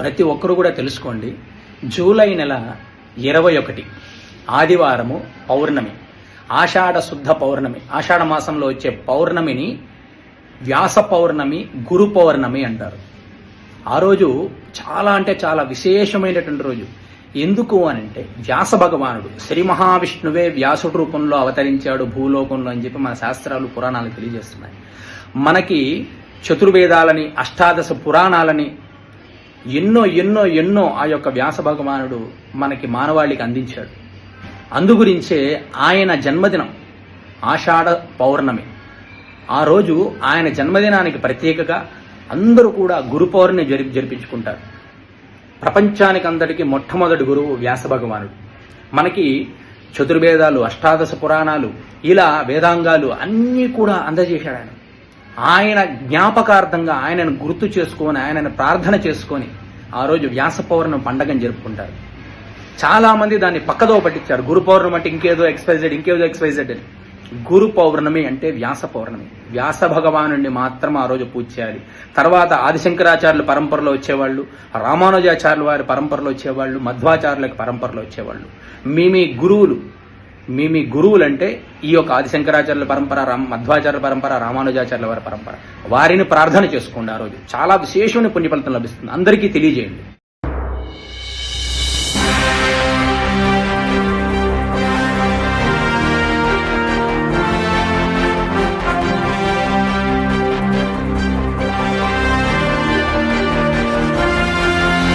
ప్రతి ఒక్కరూ కూడా తెలుసుకోండి. జూలై నెల ఇరవై ఒకటి ఆదివారము పౌర్ణమి ఆషాఢ శుద్ధ పౌర్ణమి ఆషాఢ మాసంలో వచ్చే పౌర్ణమిని వ్యాస పౌర్ణమి గురు పౌర్ణమి అంటారు. ఆ రోజు చాలా అంటే చాలా విశేషమైనటువంటి రోజు. ఎందుకు అని అంటే వ్యాస భగవానుడు శ్రీ మహావిష్ణువే వ్యాసుడు రూపంలో అవతరించాడు భూలోకంలో అని చెప్పి మన శాస్త్రాలు పురాణాలు తెలియజేస్తున్నాయి. మనకి చతుర్వేదాలని అష్టాదశ పురాణాలని ఎన్నో ఎన్నో ఎన్నో ఆ యొక్క వ్యాస భగవానుడు మనకి మానవాళికి అందించాడు. అందుగురించే ఆయన జన్మదినం ఆషాఢ పౌర్ణమి. ఆ రోజు ఆయన జన్మదినానికి ప్రత్యేకగా అందరూ కూడా గురు పౌర్ణమి జరి జరిపించుకుంటారు. ప్రపంచానికి అందరికీ మొట్టమొదటి గురువు వ్యాస భగవానుడు. మనకి చతుర్వేదాలు అష్టాదశ పురాణాలు ఇలా వేదాంగాలు అన్నీ కూడా అందజేశాడు ఆయన. ఆయన జ్ఞాపకార్థంగా ఆయనను గుర్తు చేసుకొని ఆయనను ప్రార్థన చేసుకొని ఆ రోజు వ్యాస పౌర్ణం పండగను జరుపుకుంటారు. చాలా మంది దాన్ని పక్కదో పట్టించారు. గురు పౌర్ణమి అంటే ఇంకేదో ఎక్స్పైజెడ్ ఇంకేదో ఎక్స్పైజెడ్ అని. గురు పౌర్ణమి అంటే వ్యాస పౌర్ణమి. వ్యాస భగవానుడిని మాత్రం ఆ రోజు పూజ చేయాలి. తర్వాత ఆదిశంకరాచార్యుల పరంపరలో వచ్చేవాళ్ళు రామానుజాచార్యుల వారి పరంపరలో వచ్చేవాళ్ళు మధ్వాచార్యుల పరంపరలో వచ్చేవాళ్ళు. మీ మీ గురువులు మీ మీ గురువులంటే ఈ యొక్క ఆదిశంకరాచార్యుల పరంపర రామ మధ్వాచార్యుల పరంపర రామానుజాచార్యుల వారి పరంపర. వారిని ప్రార్థన చేసుకోండి ఆ రోజు. చాలా విశేషమైన పుణ్యఫలితం లభిస్తుంది. అందరికీ తెలియజేయండి.